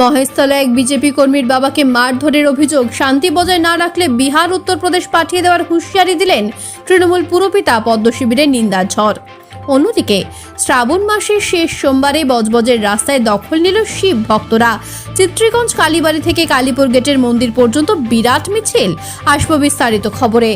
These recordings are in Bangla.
মহেশতলা এক বিজেপি কর্মীর বাবাকে মারধরের অভিযোগ শান্তি বজায় না রাখলে বিহার উত্তরপ্রদেশ পাঠিয়ে দেওয়ার হুঁশিয়ারি দিলেন তৃণমূল পুরপিতা পদ্ম শিবিরের নিন্দার ঝড়। অন্যদিকে, শ্রাবণ মাসের শেষ সোমবারে বজবজের রাস্তায় দখল নিল শিব ভক্তরা। চিত্রীগঞ্জ কালীবাড়ি থেকে কালীপুর গেটের মন্দির পর্যন্ত বিরাট মিছিল, আসব বিস্তারিত খবরে।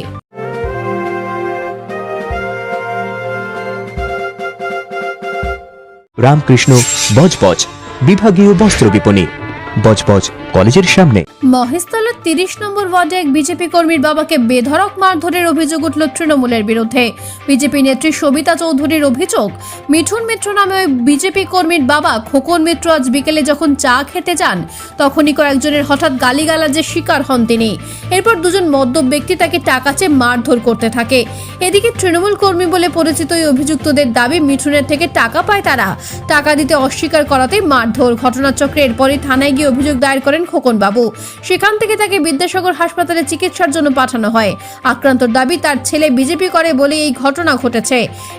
রামকৃষ্ণ বজবজ। বিভাগীয় বস্ত্র বিপণী। বজবজ কলেজের সামনে। মহেশতলার তিরিশ নম্বর ওয়ার্ডে এক বিজেপি কর্মীর বাবাকে বেধড়ক মারধরের অভিযোগ উঠল তৃণমূলের বিরুদ্ধে। বিজেপি নেত্রী সবিতা চৌধুরীর অভিযোগ, মিঠুন মিত্র নামে ওই বিজেপি কর্মীর বাবা খোকন মিত্র আজ বিকেলে যখন চা খেতে যান, তখনই কয়েকজনের হঠাৎ গালিগালাজের শিকার হন তিনি। এরপর দুজন মদ্যপ ব্যক্তি তাকে টাকা চেয়ে মারধর করতে থাকে। এদিকে তৃণমূল কর্মী বলে পরিচিত ওই অভিযুক্তদের দাবি, মিঠুনের থেকে টাকা পায় তারা। টাকা দিতে অস্বীকার করাতেই মারধর ঘটনাচক্রে এরপরই থানায় গিয়ে অভিযোগ দায়ের করেন খোকন বাবু সেখান থেকে তাকে বিদ্যাসাগর হাসপাতালে চিকিৎসার জন্য পাঠানো হয়। আক্রান্তর দাবি, তার ছেলে বিজেপি করে বলে এই ঘটনা ঘটেছে।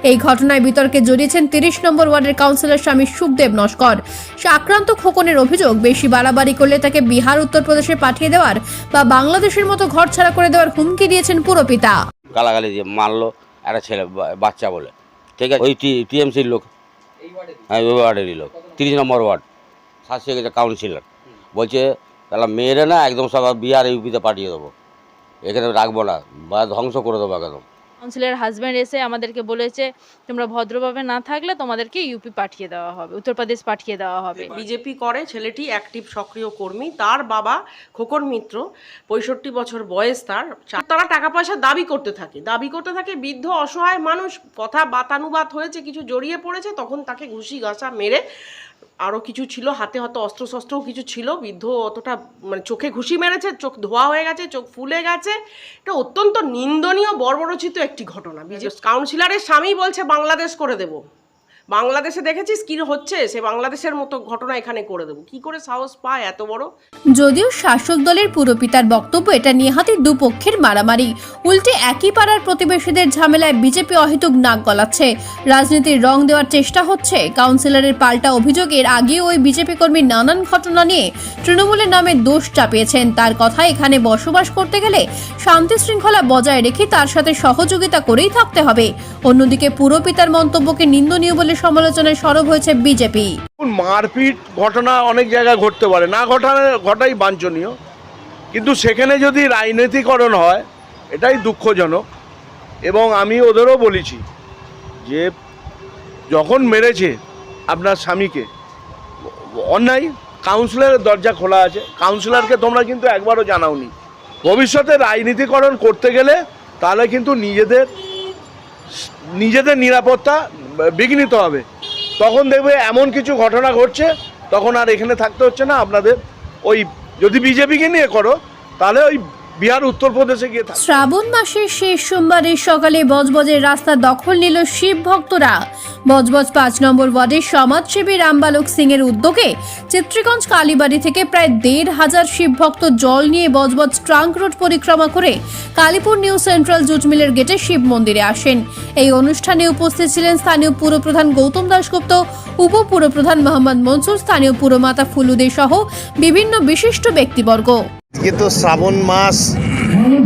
এই ঘটনায় বিতর্কে জড়িয়েছেন তিরিশ নম্বর ওয়ার্ডের কাউন্সিলর স্বামী সুখদেব নস্কর। আক্রান্ত খোকনের অভিযোগ, বেশি বাড়াবাড়ি করলে তাকে বিহার, উত্তরপ্রদেশে পাঠিয়ে দেওয়ার বা বাংলাদেশের মতো ঘর ছাড়া করে দেওয়ার হুমকি দিয়েছেন পুরপিতা। গালাগালি দিয়ে মারলো একটা ছেলে বাচ্চা বলে। ঠিক আছে? ওই টিএমসির লোক। হ্যাঁ ওই ওয়ার্ডেরই লোক। তিরিশ নম্বর ওয়ার্ড শাসিয়ে গেছে কাউন্সিলর। বলছে তাহলে মেয়েরে না একদম সব বিহার ইউপিতে পাঠিয়ে দেবো। এখানে রাখব না বা ধ্বংস করে দেবো একদম। কাউন্সিলের হাজব্যান্ড এসে আমাদেরকে বলেছে তোমরা ভদ্রভাবে না থাকলে তোমাদেরকে ইউপি পাঠিয়ে দেওয়া হবে উত্তরপ্রদেশ পাঠিয়ে দেওয়া হবে। বিজেপি করে ছেলেটি অ্যাক্টিভ সক্রিয় কর্মী তার বাবা খোকন মিত্র পঁয়ষট্টি বছর বয়স তার তারা টাকা পয়সা দাবি করতে থাকে। দাবি করতে থাকে বৃদ্ধ অসহায় মানুষ কথা বাতানুবাদ হয়েছে কিছু জড়িয়ে পড়েছে তখন তাকে ঘুষি ঘাসা মেরে আরও কিছু ছিল হাতে হয়তো অস্ত্র শস্ত্রও কিছু ছিল। বৃদ্ধ অতটা মানে চোখে ঘুষি মেরেছে চোখ ধোয়া হয়ে গেছে চোখ ফুলে গেছে। এটা অত্যন্ত নিন্দনীয় বর্বরচিত একটি ঘটনা। কাউন্সিলরের স্বামী বলছে বাংলাদেশ করে দেবো। বাংলাদেশে দেখেছিস কি হচ্ছে? সে বাংলাদেশের মতো ঘটনা এখানে করে দেবো। কি করে সাহস পায় এত বড়? যদিও শাসক দলের পুরপিতার বক্তব্য এটা নিহাতি দুপক্ষের মারামারি। উল্টে একই পাড়ার প্রতিবেশীদের ঝামেলায় বিজেপি অহেতুক নাক গলাচ্ছে। রাজনীতির রং দেওয়ার চেষ্টা হচ্ছে। কাউন্সিলরের পাল্টা অভিযোগ এর আগে ওই বিজেপি কর্মী নানান ঘটনা নিয়ে তৃণমূলের নামে দোষ চাপিয়েছেন। তার কথা এখানে বসবাস করতে গেলে শান্তি শৃঙ্খলা বজায় রেখে তার সাথে সহযোগিতা করেই থাকতে হবে। অন্যদিকে পুরপিতার মন্তব্যকে নিন্দনীয় বলে সমালোচনায় সরব হয়েছে বিজেপি। মারপিট ঘটনা অনেক জায়গায় ঘটতে পারে। না ঘটানো ঘটাই বাঞ্ছনীয়। কিন্তু সেখানে যদি রাজনীতিকরণ হয়, এটাই দুঃখজনক। এবং আমি ওদেরও বলেছি যে, যখন মেরেছে আপনার স্বামীকে, অন্যায় কাউন্সিলরের দরজা খোলা আছে। কাউন্সিলরকে তোমরা কিন্তু একবারও জানাওনি। ভবিষ্যতে রাজনীতিকরণ করতে গেলে তাহলে কিন্তু নিজেদের নিজেদের নিরাপত্তা বিঘ্নিত হবে। তখন দেখবে এমন কিছু ঘটনা ঘটছে, তখন আর এখানে থাকতে হচ্ছে না। আপনাদের ওই যদি বিজেপিকে নিয়ে করো, তাহলে ওই বিহার, উত্তরপ্রদেশে গিয়ে শ্রাবণ মাসের শেষ সোমবারের সকালে বজবজের রাস্তা দখল নিল শিব ভক্তরা। বজবজ পাঁচ নম্বর ওয়ার্ডের সমাজসেবী রামবালক সিং এর উদ্যোগে চিত্রগঞ্জ কালীবাড়ি থেকে প্রায় দেড় হাজার শিব ভক্ত জল নিয়ে বজবজ ট্রাঙ্ক রোড পরিক্রমা করে কালীপুর নিউ সেন্ট্রাল জুট মিলের গেটে শিব মন্দিরে আসেন। এই অনুষ্ঠানে উপস্থিত ছিলেন স্থানীয় পুরপ্রধান গৌতম দাশগুপ্ত, উপপুরপ্রধান মোহাম্মদ মনসুর, স্থানীয় পুরমাতা ফুলুদে সহ বিভিন্ন বিশিষ্ট ব্যক্তিবর্গ। আজকে তো শ্রাবণ মাস,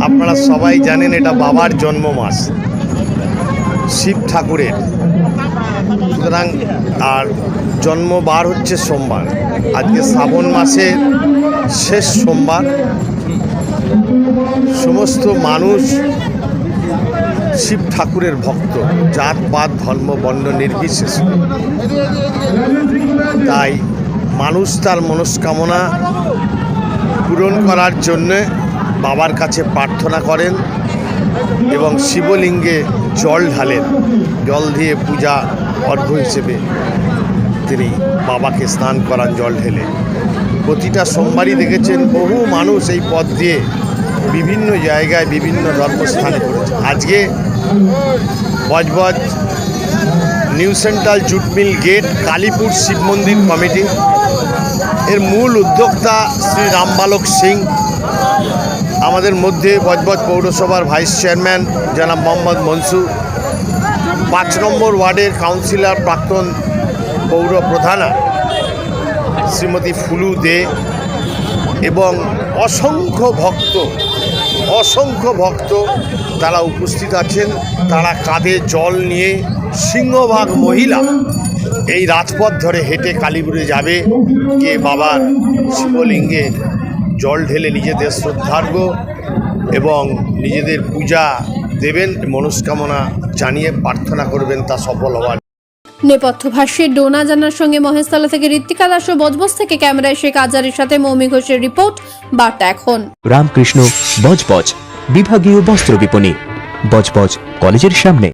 আপনারা সবাই জানেন এটা বাবার জন্ম মাস, শিব ঠাকুরের। সুতরাং আর জন্মবার হচ্ছে সোমবার, আজকে শ্রাবণ মাসের শেষ সোমবার। সমস্ত মানুষ শিব ঠাকুরের ভক্ত, জাত, পাত, ধর্ম, বর্ণ নির্বিশেষে। তাই মানুষ তার মনস্কামনা পূরণ করার জন্যে বাবার কাছে প্রার্থনা করেন এবং শিবলিঙ্গে জল ঢালেন। জল দিয়ে পূজা অর্ঘ্য হিসেবে তিনি বাবাকে স্নান করান, জল ঢেলে। প্রতিটা সোমবারই দেখেছেন বহু মানুষ এই পথ দিয়ে বিভিন্ন জায়গায় বিভিন্ন ধর্মস্থানে করেছে আজকে Budge Budge New central jute mill gate, Kalipur Shiv মন্দির কমিটি এর মূল উদ্যোক্তা শ্রী রামবালক সিং, আমাদের মধ্যে বজবজ পৌরসভার ভাইস চেয়ারম্যান জনাব মোহাম্মদ মনসুর পাঁচ নম্বর ওয়ার্ডের কাউন্সিলর প্রাক্তন পৌর প্রধানা শ্রীমতী ফুলু দে এবং অসংখ্য ভক্ত অসংখ্য ভক্ত তারা উপস্থিত আছেন। তারা কাঁধে জল নিয়ে সিংহভাগ মহিলা এই রাজপথ ধরে হেঁটে কালীপুরে যাবে গিয়ে বাবার শিবলিঙ্গে জল ঢেলে নিজেদের শ্রদ্ধার্ঘ এবং নিজেদের পূজা দেবেন মনস্কামনা জানিয়ে প্রার্থনা করবেন তা সফল হওয়ার। নেপথ্য ভাষ্যে ডোনা জানার সঙ্গে মহেশতলা থেকে ঋত্বিকা দাস ও বজবজ থেকে ক্যামেরায় শেখ আজারের সাথে মৌমি ঘোষের রিপোর্ট বার্তা এখন। রামকৃষ্ণ বজবজ বিভাগীয় বস্ত্র বিপণী বজবজ কলেজের সামনে।